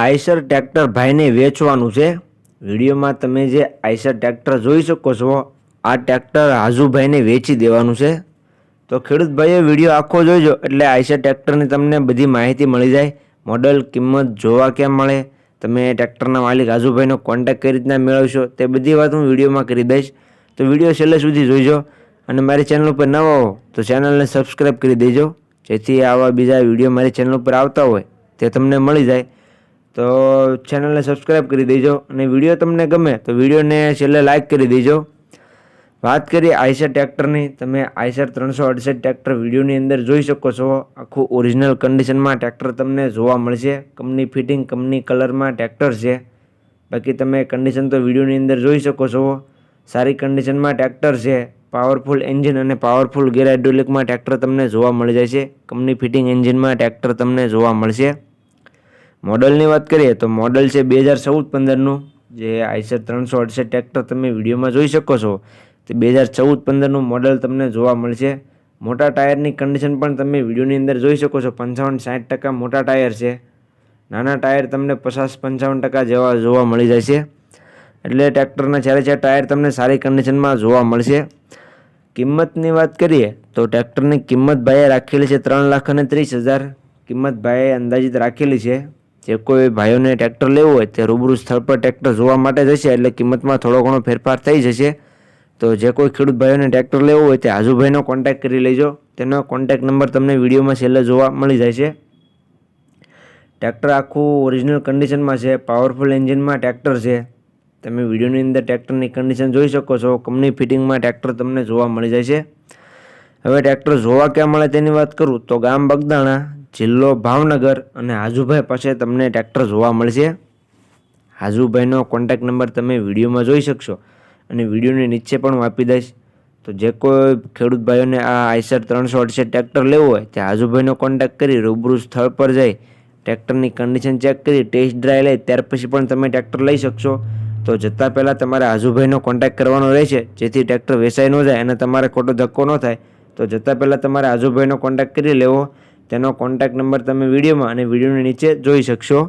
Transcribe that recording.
Eicher tractor ભાઈને વેચવાનું છે. વિડીયોમાં તમે જે આઈસર ટ્રેક્ટર જોઈ શકો છો, આ ટ્રેક્ટર હાજુભાઈને વેચી દેવાનું છે. તો ખેડૂત ભાઈએ વીડિયો આખો જોઈજો એટલે આઈસર ટ્રેક્ટરની તમને બધી માહિતી મળી જાય. મોડલ, કિંમત જોવા ક્યાં મળે, તમે ટ્રેક્ટરના માલિક હાજુભાઈનો કોન્ટેક્ટ કઈ રીતના મેળવશો, તે બધી વાત હું વિડીયોમાં કરી દઈશ. તો વીડિયો છેલ્લે સુધી જોઈજો અને મારી ચેનલ ઉપર નવા હો, તો ચેનલને સબસ્ક્રાઈબ કરી દેજો. જેથી આવા બીજા વીડિયો મારી ચેનલ ઉપર આવતા હોય, તે તમને મળી જાય. તો ચેનલને સબસ્ક્રાઈબ કરી દેજો અને વીડિયો તમને ગમે તો વિડીયોને છેલ્લે લાઇક કરી દેજો. વાત કરીએ આઈસર ટ્રેક્ટરની, તમે આઈસર ત્રણસો અડસઠ ટ્રેક્ટર વિડીયોની અંદર જોઈ શકો છો. આખું ઓરિજિનલ કન્ડિશનમાં ટ્રેક્ટર તમને જોવા મળશે. કંપની ફિટિંગ કંપની કલરમાં ટ્રેક્ટર છે. બાકી તમે કન્ડિશન તો વિડીયોની અંદર જોઈ શકો છો. સારી કન્ડિશનમાં ટ્રેક્ટર છે. પાવરફુલ એન્જિન અને પાવરફુલ ગેર હાઇડ્રોલિકમાં ટ્રેક્ટર તમને જોવા મળી જાય છે કંપની ફિટિંગ એન્જિનમાં ટ્રેક્ટર તમને જોવા મળશે. મોડલની વાત કરીએ તો મોડલ છે બે હજાર ચૌદ પંદરનું, જે આઈસર ત્રણસો અડસઠ ટ્રેક્ટર તમે વિડીયોમાં જોઈ શકો છો. તે બે હજાર ચૌદ પંદરનું મોડલ તમને જોવા મળશે. મોટા ટાયરની કન્ડિશન પણ તમે વિડીયોની અંદર જોઈ શકો છો. પંચાવન સાઠ ટકા મોટા ટાયર છે. નાના ટાયર તમને પચાસ પંચાવન ટકા જેવા જોવા મળી જાય છે એટલે ટ્રેક્ટરના ચારે ચાર ટાયર તમને સારી કન્ડિશનમાં જોવા મળશે. કિંમતની વાત કરીએ તો ટ્રેક્ટરની કિંમત ભાઈએ રાખેલી છે ત્રણ લાખ અને ત્રીસ હજાર. કિંમત ભાઈએ અંદાજિત રાખેલી છે. જે કોઈ ભાઈઓને ટ્રેક્ટર લેવું હોય તે રૂબરૂ સ્થળ પર ટ્રેક્ટર જોવા માટે જશે એટલે કિંમતમાં થોડો ઘણો ફેરફાર થઈ જશે. તો જે કોઈ ખેડૂત ભાઈઓને ટ્રેક્ટર લેવું હોય તે આજુભાઈનો કોન્ટેક્ટ કરી લેજો. તેનો કોન્ટેક્ટ નંબર તમને વિડીયોમાં છેલ્લે જોવા મળી જાય છે. ટ્રેક્ટર આખું ઓરિજિનલ કન્ડિશનમાં છે પાવરફુલ એન્જિનમાં ટ્રેક્ટર છે. તમે વિડીયોની અંદર ટ્રેક્ટરની કન્ડિશન જોઈ શકો છો કંપની ફિટિંગમાં ટ્રેક્ટર તમને જોવા મળી જાય છે. હવે ટ્રેક્ટર જોવા ક્યાં મળે તેની વાત કરું તો ગામ બગદાણા જિલ્લો ભાવનગર અને હાજુભાઈ પાસે તમને ટ્રેક્ટર જોવા મળશે. હાજુભાઈનો કોન્ટેક્ટ નંબર તમે વિડીયોમાં જોઈ શકશો અને વિડીયોની નીચે પણ હું આપી દઈશ. તો જે કોઈ ખેડૂત ભાઈઓને આ આઈસર ત્રણસો અડસઠ ટ્રેક્ટર લેવું હોય તે હાજુભાઈનો કોન્ટેક્ટ કરી રૂબરૂ સ્થળ પર જઈ ટ્રેક્ટરની કન્ડિશન ચેક કરી ટેસ્ટ ડ્રાઈવ લઈ, ત્યાર પછી પણ તમે ટ્રેક્ટર લઈ શકશો. તો જતાં પહેલાં તમારે આજુભાઈનો કોન્ટેક્ટ કરવાનો રહેશે. જેથી ટ્રેક્ટર વેચાઈ ન જાય અને તમારે ખોટો ધક્કો ન થાય. તો જતાં પહેલાં તમારે આજુભાઈનો કોન્ટેક્ટ કરી લેવો. તેનો કોન્ટેક્ટ નંબર તમે વિડીયોમાં અને વિડીયોની નીચે જોઈ શકશો.